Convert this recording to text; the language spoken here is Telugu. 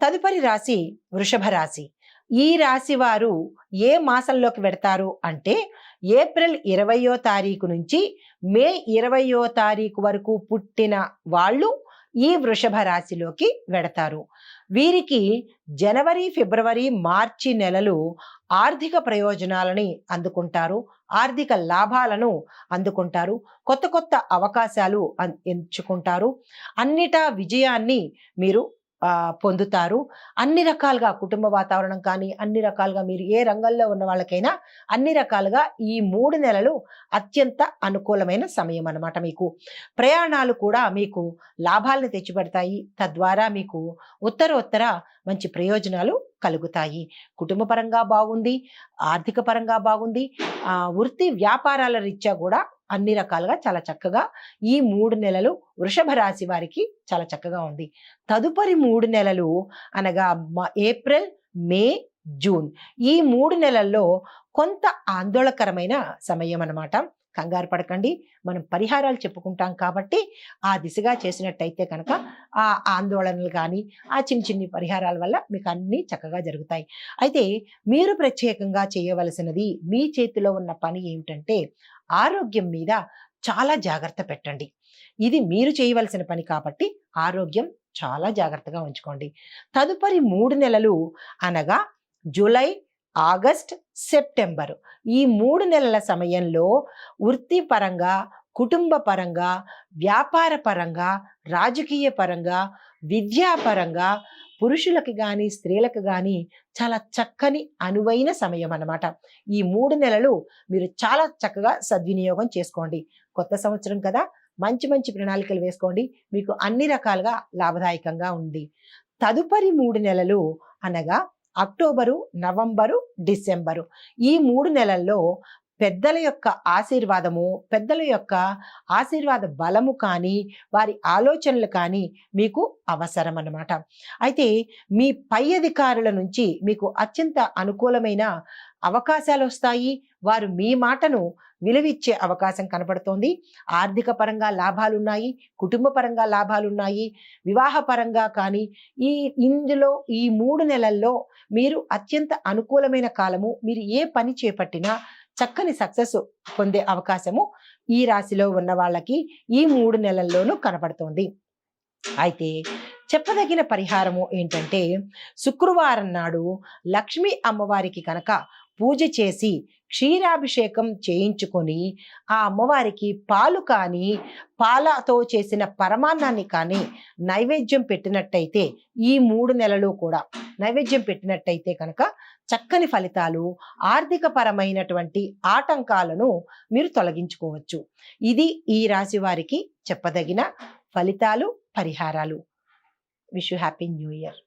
తదుపరి రాశి వృషభ రాశి. ఈ రాశి వారు ఏ మాసంలోకి వెడతారు అంటే ఏప్రిల్ ఇరవయో తారీఖు నుంచి మే ఇరవయో తారీఖు వరకు పుట్టిన వాళ్ళు ఈ వృషభ రాశిలోకి వెడతారు. వీరికి జనవరి ఫిబ్రవరి మార్చి నెలలు ఆర్థిక ప్రయోజనాలని అందుకుంటారు. ఆర్థిక లాభాలను అందుకుంటారు. కొత్త కొత్త అవకాశాలు ఎంచుకుంటారు. అన్నిటా విజయాన్ని మీరు పొందుతారు. అన్ని రకాలుగా కుటుంబ వాతావరణం కానీ అన్ని రకాలుగా మీరు ఏ రంగంలో ఉన్న వాళ్ళకైనా అన్ని రకాలుగా ఈ మూడు నెలలు అత్యంత అనుకూలమైన సమయం అన్నమాట మీకు. ప్రయాణాలు కూడా మీకు లాభాలను తెచ్చిపెడతాయి. తద్వారా మీకు ఉత్తరోత్తర మంచి ప్రయోజనాలు కలుగుతాయి. కుటుంబ పరంగా బాగుంది ఆర్థిక పరంగా బాగుంది వృత్తి వ్యాపారాల రీత్యా కూడా అన్ని రకాలుగా చాలా చక్కగా ఈ మూడు నెలలు వృషభ రాశి వారికి చాలా చక్కగా ఉంది. తదుపరి మూడు నెలలు అనగా ఏప్రిల్ మే జూన్ ఈ మూడు నెలల్లో కొంత ఆందోళనకరమైన సమయం అన్నమాట. కంగారు పడకండి. మనం పరిహారాలు చెప్పుకుంటాం కాబట్టి ఆ దిశగా చేసినట్టయితే కనుక ఆ ఆందోళనలు కానీ ఆ చిన్న చిన్ని పరిహారాల వల్ల మీకు అన్నీ చక్కగా జరుగుతాయి. అయితే మీరు ప్రత్యేకంగా చేయవలసినది మీ చేతిలో ఉన్న పని ఏమిటంటే ఆరోగ్యం మీద చాలా జాగ్రత్త పెట్టండి. ఇది మీరు చేయవలసిన పని కాబట్టి ఆరోగ్యం చాలా జాగ్రత్తగా ఉంచుకోండి. తదుపరి మూడు నెలలు అనగా జూలై ఆగస్ట్ సెప్టెంబర్. ఈ మూడు నెలల సమయంలో వృత్తిపరంగా కుటుంబ పరంగా వ్యాపార పరంగా రాజకీయ పరంగా విద్యాపరంగా పురుషులకు కానీ స్త్రీలకు కానీ చాలా చక్కని అనువైన సమయం అన్నమాట. ఈ మూడు నెలలు మీరు చాలా చక్కగా సద్వినియోగం చేసుకోండి. కొత్త సంవత్సరం కదా మంచి మంచి ప్రణాళికలు వేసుకోండి. మీకు అన్ని రకాలుగా లాభదాయకంగా ఉంది. తదుపరి మూడు నెలలు అనగా అక్టోబరు నవంబరు డిసెంబరు ఈ మూడు నెలల్లో పెద్దల యొక్క ఆశీర్వాదము పెద్దల యొక్క ఆశీర్వాద బలము కానీ వారి ఆలోచనలు కానీ మీకు అవసరం అన్నమాట అయితే మీ పై అధికారుల నుంచి మీకు అత్యంత అనుకూలమైన అవకాశాలు వస్తాయి. వారు మీ మాటను విలువిచ్చే అవకాశం కనపడుతోంది. ఆర్థిక పరంగా లాభాలున్నాయి కుటుంబ పరంగా లాభాలున్నాయి వివాహ పరంగా కానీ ఈ ఇందులో ఈ మూడు నెలల్లో మీరు అత్యంత అనుకూలమైన కాలము. మీరు ఏ పని చేపట్టినా చక్కని సక్సెస్ పొందే అవకాశము ఈ రాశిలో ఉన్న వాళ్ళకి ఈ మూడు నెలల్లోనూ కనబడుతోంది. అయితే చెప్పదగిన పరిహారము ఏంటంటే శుక్రవారం నాడు లక్ష్మీ అమ్మవారికి కనుక పూజ చేసి క్షీరాభిషేకం చేయించుకొని ఆ అమ్మవారికి పాలు కానీ పాలతో చేసిన పరమాన్నాన్ని కానీ నైవేద్యం పెట్టినట్టయితే ఈ మూడు నెలలు కూడా నైవేద్యం పెట్టినట్టయితే కనుక చక్కని ఫలితాలు ఆర్థిక పరమైనటువంటి ఆటంకాలను మీరు తొలగించుకోవచ్చు. ఇది ఈ రాశి వారికి చెప్పదగిన ఫలితాలు పరిహారాలు. Wish you happy new year